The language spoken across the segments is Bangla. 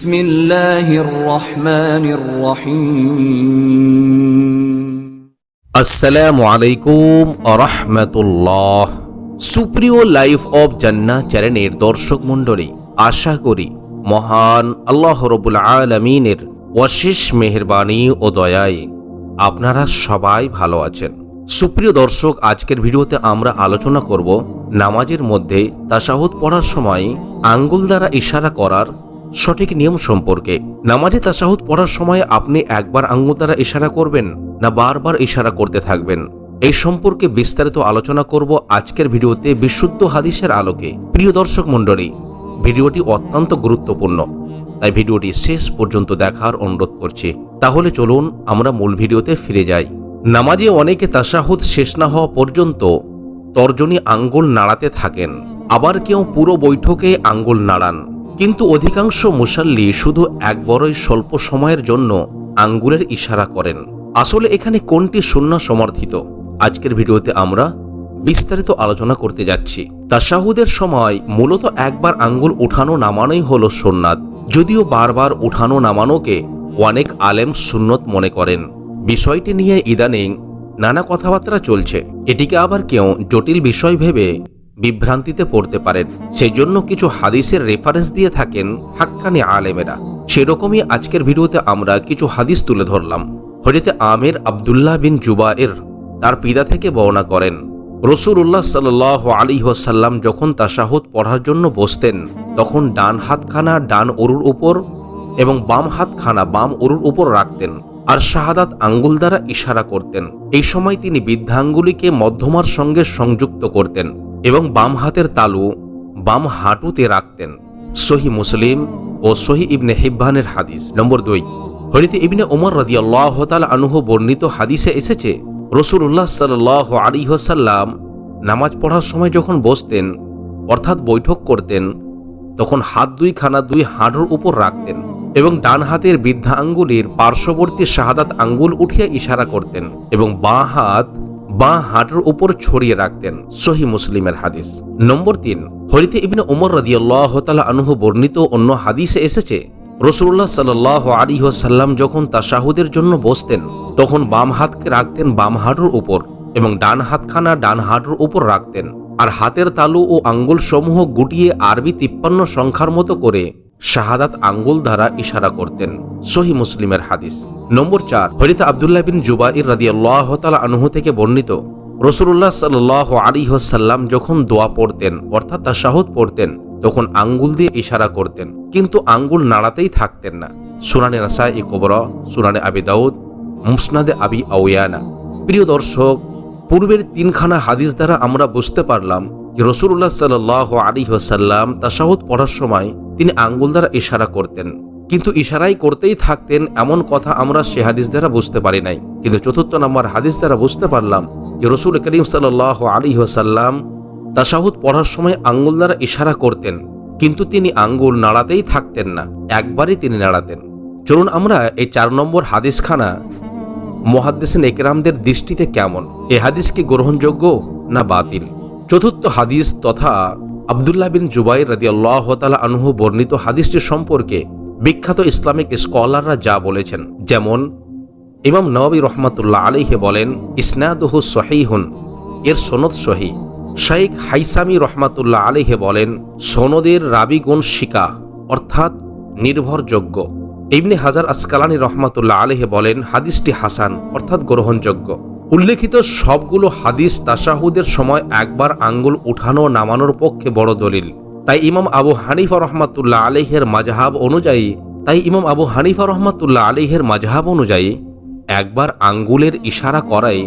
বিসমিল্লাহির রহমানির রহিম আসসালামু সুপ্রিয় লাইফ অব জান্না চ্যানেলের দর্শক মণ্ডলী আশা করি মহান আল্লাহ রবুল আলমিনের অশেষ মেহরবানি ও দয়ায় আপনারা সবাই ভালো আছেন সুপ্রিয় দর্শক আজকের ভিডিওতে আমরা আলোচনা করব নামাজের মধ্যে তাসাহুদ পড়ার সময় আঙ্গুল দ্বারা ইশারা করার সঠিক নিয়ম সম্পর্কে। নামাজে তাসাহুদ পড়ার সময় আপনি একবার আঙ্গুল দ্বারা ইশারা করবেন না বারবার ইশারা করতে থাকবেন। এই সম্পর্কে বিস্তারিত আলোচনা করব আজকের ভিডিওতে বিশুদ্ধ হাদিসের আলোকে। প্রিয় দর্শক মণ্ডলী, ভিডিওটি অত্যন্ত গুরুত্বপূর্ণ। তাই ভিডিওটি শেষ পর্যন্ত দেখার অনুরোধ করছি। তাহলে চলুন আমরা মূল ভিডিওতে ফিরে যাই। নামাজে অনেকে তাসাহুদ শেষ না হওয়া পর্যন্ত তর্জনী আঙ্গুল নাড়াতে থাকেন। আবার কেউ পুরো বৈঠকে আঙ্গুল নাড়ান। কিন্তু অধিকাংশ মুসাল্লি শুধু একবারই স্বল্প সময়ের জন্য আঙ্গুলের ইশারা করেন। আসলে এখানে কোনটি শূন্য সমর্থিত? আজকের ভিডিওতে আমরা বিস্তারিত আলোচনা করতে যাচ্ছি। তাসাহুদের সময় মূলত একবার আঙ্গুল উঠানো নামানোই হলো সুন্নাত। যদিও বারবার উঠানো নামানোকে অনেক আলেম সুন্নত মনে করেন। বিষয়টি নিয়ে ইদানিং নানা কথাবার্তা চলছে। এটিকে আবার কেউ জটিল বিষয় ভেবে বিভ্রান্তিতে পড়তে পারেন। সেই জন্য কিছু হাদিসের রেফারেন্স দিয়ে থাকেন হাক্কানি আলেমেরা। সেরকমই আজকের ভিডিওতে আমরা কিছু হাদিস তুলে ধরলাম। হরিতে আমের আবদুল্লাহ বিন জুবায়ের তার পিতা থেকে বর্ণনা করেন রসুল্লাহ সাল আলী ওসাল্লাম যখন তাসাহুদ পড়ার জন্য বসতেন, তখন ডান হাতখানা ডান অরুর উপর এবং বাম হাতখানা বাম অরুর উপর রাখতেন আর শাহাদাত আঙ্গুল দ্বারা ইশারা করতেন। এই সময় তিনি বৃদ্ধাঙ্গুলিকে মধ্যমার সঙ্গে সংযুক্ত করতেন। এবং বাম হাতের তালু বাম হাঁটুতে রাখতেন। সহি মুসলিম ও সহি ইবনে হিব্বানের হাদিস। নম্বর দুই, হরিতে ইবনে ওমর রদি আল্লাহ আনুহ বর্ণিত হাদিসে এসেছে রসুল্লাহ সাল আলী সাল্লাম নামাজ পড়ার সময় যখন বসতেন, অর্থাৎ বৈঠক করতেন, তখন হাত দুই খানা দুই হাঁটুর উপর রাখতেন এবং ডান হাতের বৃদ্ধা আঙ্গুলির পার্শ্ববর্তী শাহাদাত আঙ্গুল উঠিয়ে ইশারা করতেন এবং বাঁ হাত বাঁ হাঁটুর উপর ছড়িয়ে রাখতেন সহি মুসলিমের হাদিস। নম্বর তিন, হরিতে ইবনে উমর রদিয়াল্লাহ তালা আনুহ বর্ণিত অন্য হাদিসে এসেছে রসুল্লাহ সাল আলী সাল্লাম যখন তাসাহুদের জন্য বসতেন, তখন বাম হাতকে রাখতেন বাম হাঁটুর উপর এবং ডান হাতখানা ডান হাঁটুর উপর রাখতেন। আর হাতের তালু ও আঙ্গুল সমূহ গুটিয়ে আরবি তিপ্পান্ন সংখ্যার মতো করে শাহাদাত আঙ্গুল দ্বারা ইশারা করতেন। সহি মুসলিমের হাদিস। নম্বর চার হরিতা আবদুল্লাহ বিন জুবাইর রাদি আল্লাহ তালা আনহু থেকে বর্ণিত রসুল্লাহ সাল আলী সাল্লাম যখন দোয়া পড়তেন, অর্থাৎ তাসাহুদ পড়তেন, তখন আঙ্গুল দিয়ে ইশারা করতেন, কিন্তু আঙ্গুল নাড়াতেই থাকতেন না। সুনানে রাসা ই কোবরা, সুনানে আবি দাউদ, মুসনাদে আবি আউয়ানা। প্রিয় দর্শক, পূর্বের তিনখানা হাদিস দ্বারা আমরা বুঝতে পারলাম রসুল্লাহ সাল আলী ওসাল্লাম তাসাহুদ পড়ার সময় তিনি আঙ্গুল দ্বারা ইশারা করতেন। কিন্তু ইশারাই করতেই থাকতেন এমন কথা আমরা সে হাদিস দ্বারা বুঝতে পারি নাই। কিন্তু চতুর্থ নম্বর হাদিস দ্বারা বুঝতে পারলাম যে রসুল করিম সাল আলী ওসাল্লাম তাসাহুদ পড়ার সময় আঙ্গুল দ্বারা ইশারা করতেন। কিন্তু তিনি আঙ্গুল নাড়াতেই থাকতেন না, একবারই তিনি নাড়াতেন। চলুন আমরা এই চার নম্বর হাদিসখানা মহাদ্দেসিন একরামদের দৃষ্টিতে কেমন? এ হাদিস কি গ্রহণযোগ্য না বাতিল? চতুর্থ হাদিস তথা আবদুল্লাহ বিন জুবাই রাদি আল্লাহ তালা আনহু বর্ণিত হাদিসটি সম্পর্কে বিখ্যাত ইসলামিক স্কলাররা যা বলেছেন। যেমন, ইমাম নবী রহমাতুল্লাহ আলিহে বলেন, ইসনাদহু সহিহুন এর সনদ সহি শাইখ হাইসামি রহমাতুল্লাহ আলিহে বলেন, সনদের রাবিগুণ শিকা অর্থাৎ নির্ভরযোগ্য। ইবনে হাজার আসকালানি রহমাতুল্লাহ আলেহে বলেন, হাদিসটি হাসান অর্থাৎ গ্রহণযোগ্য। উল্লেখিত সবগুলো হাদিস তাসাহুদের সময় একবার আঙ্গুল উঠানো নামানোর পক্ষে বড় দলিল। তাই ইমাম আবু হানিফা রহমাতুল্লাহ আলিহের মাজাহাব অনুযায়ী, তাই ইমাম আবু হানিফা রহমাতুল্লাহ আলিহের মাজাহাব অনুযায়ী, একবার আঙ্গুলের ইশারা করাই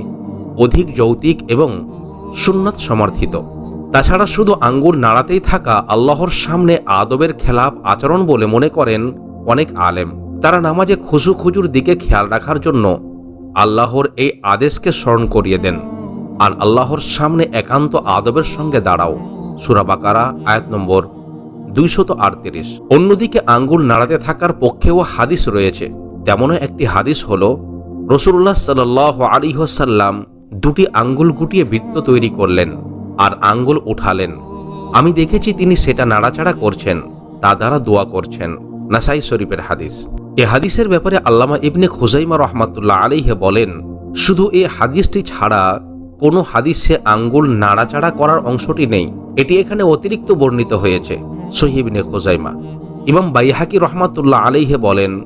অধিক যৌতিক এবং সুন্নাত সমর্থিত। তাছাড়া শুধু আঙ্গুল নাড়াতেই থাকা আল্লাহর সামনে আদবের খেলাপ আচরণ বলে মনে করেন অনেক আলেম। তারা নামাজে খুজুর দিকে খেয়াল রাখার জন্য আল্লাহর এই আদেশকে স্মরণ করিয়ে দেন। আর আল্লাহর সামনে একান্ত আদবের সঙ্গে দাঁড়াও। সুরাবাকারা আয়াত নম্বর দুইশত আটত্রিশ। অন্যদিকে আঙ্গুল নাড়াতে থাকার পক্ষেও হাদিস রয়েছে। তেমনও একটি হাদিস হল রসুল্লাহ সাল আলী সাল্লাম দুটি আঙ্গুল গুটিয়ে বৃত্ত তৈরি করলেন আর আঙ্গুল উঠালেন। আমি দেখেছি তিনি সেটা নাড়াচাড়া করছেন, তা দ্বারা দোয়া করছেন। নাসাই শরীফের হাদিস। এ হাদিসের ব্যাপারে আল্লামা ইবনে খুজাইমা রহমাতুল্লাহ আলাইহে বলেন, শুধু এ হাদিসটি ছাড়া কোনো হাদিসে আঙ্গুল নাড়াচাড়া করার অংশটি নেই। এটি এখানে অতিরিক্ত বর্ণিত হয়েছে। সহিবনে খোজাইমা। ইমাম বাইহাকি রহমাতুল্লাহ আলাইহে বলেন,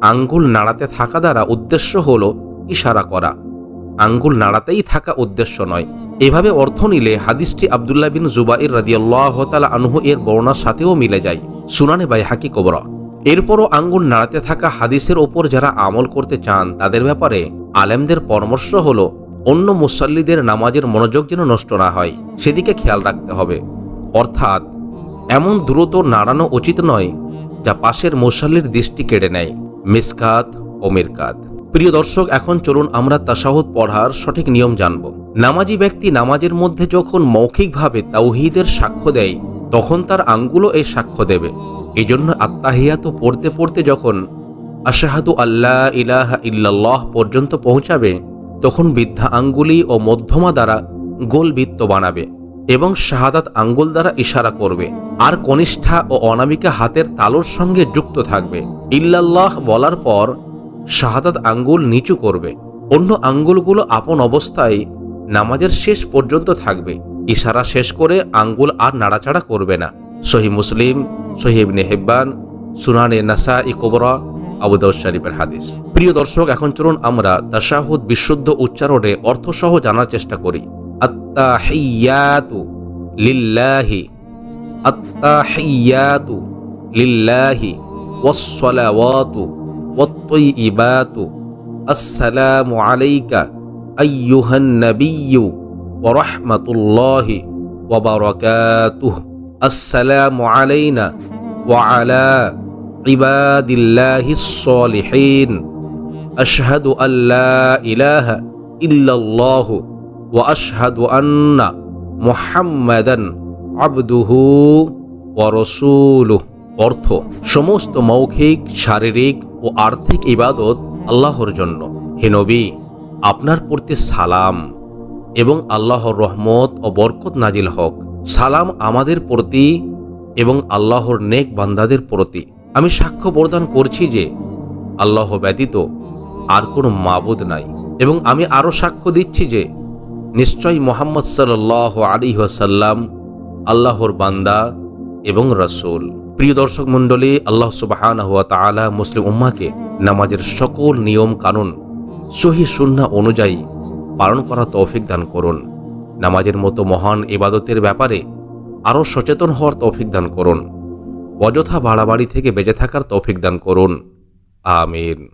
আঙ্গুল নাড়াতে থাকা দ্বারা উদ্দেশ্য হল ইশারা করা। আঙ্গুল নাড়াতেই থাকা উদ্দেশ্য নয়। এভাবে অর্থ নিলে হাদিসটি আবদুল্লাহ বিন জুবাইর রাদিয়াল্লাহ তালা আনহু এর বর্ণার সাথেও মিলে যায়। সুনানে বাইহাকি কোবরা। এরপরও আঙ্গুল নাড়াতে থাকা হাদিসের ওপর যারা আমল করতে চান, তাদের ব্যাপারে আলেমদের পরামর্শ হলো, অন্য মুসল্লিদের নামাজের মনোযোগ যেন নষ্ট না হয়, সেদিকে খেয়াল রাখতে হবে। অর্থাৎ, এমন দ্রুত নাড়ানো উচিত নয়, যা পাশের মুসল্লির দৃষ্টি কেড়ে নেয়। মিসকাত ও মিরকাত। প্রিয় দর্শক, এখন চলুন আমরা তাসাহুদ পড়ার সঠিক নিয়ম জানব। নামাজি ব্যক্তি নামাজের মধ্যে যখন মৌখিকভাবে তাওহিদের সাক্ষ্য দেয়, তখন তার আঙ্গুলও এই সাক্ষ্য দেবে। এই জন্য আত্মাহিয়াত পড়তে পড়তে যখন আশাহাদু আল্লাহ ইলাহা ইল্লাল্লাহ পর্যন্ত পৌঁছাবে, তখন বৃদ্ধা আঙ্গুলি ও মধ্যমা দ্বারা গোল বৃত্ত বানাবে এবং শাহাদাত আঙ্গুল দ্বারা ইশারা করবে। আর কনিষ্ঠা ও অনামিকা হাতের তালুর সঙ্গে যুক্ত থাকবে। ইল্লাল্লাহ বলার পর শাহাদাত আঙ্গুল নিচু করবে। অন্য আঙ্গুলগুলো আপন অবস্থায় নামাজের শেষ পর্যন্ত থাকবে। ইশারা শেষ করে আঙ্গুল আর নাড়াচাড়া করবে না। সহি মুসলিম সহিব নেহেব্বান সুনানে নাসা ই কোবরা আবুদাউদ শরীফের হাদিস। প্রিয় দর্শক, এখন চলুন আমরা তাশাহুদ বিশুদ্ধ উচ্চারণে অর্থসহ জানার চেষ্টা করি। আত্তাহিয়াতু লিল্লাহি আত্তাহিয়াতু লিল্লাহি, ওয়াসসালাওয়াতু ওয়াত-তাইয়িবাতু আসসালামু আলাইকা আইয়ুহান নাবিয়্যু ওয়া রাহমাতুল্লাহি ওয়া বারাকাতুহু। আসসালামু আলাইনা ওয়া আলা ইবাদিল্লাহিস সলিহিন। আশহাদু আল্লা ইলাহা ইল্লাল্লাহ ওয়া আশহাদু আন্না মুহাম্মাদান আবদুহু ওয়া রাসূলুহু। অর্থ, সমস্ত মৌখিক, শারীরিক ও আর্থিক ইবাদত আল্লাহর জন্য। হে নবী, আপনার প্রতি সালাম এবং আল্লাহর রহমত ও বরকত নাজিল হক। সালাম আমাদের প্রতি এবং আল্লাহর নেক বান্দাদের প্রতি। আমি সাক্ষ্য প্রদান করছি যে আল্লাহ ব্যতীত আর কোনো মাবুদ নাই। এবং আমি আরও সাক্ষ্য দিচ্ছি যে নিশ্চয়ই মোহাম্মদ সাল্লাহ আলী ওয়াসাল্লাম আল্লাহর বান্দা এবং রসুল। প্রিয় দর্শক মণ্ডলী, আল্লাহ সুবাহান হুয়া তালা মুসলিম উম্মাকে নামাজের সকল নিয়ম কানুন সহি সুন্না অনুযায়ী পালন করা তৌফিক দান করুন। নামাজের মতো মহান ইবাদতের ব্যাপারে আরও সচেতন হওয়ার তৌফিক দান করুন। অযথা বাড়াবাড়ি থেকে বেঁচে থাকার তৌফিক দান করুন। আমিন।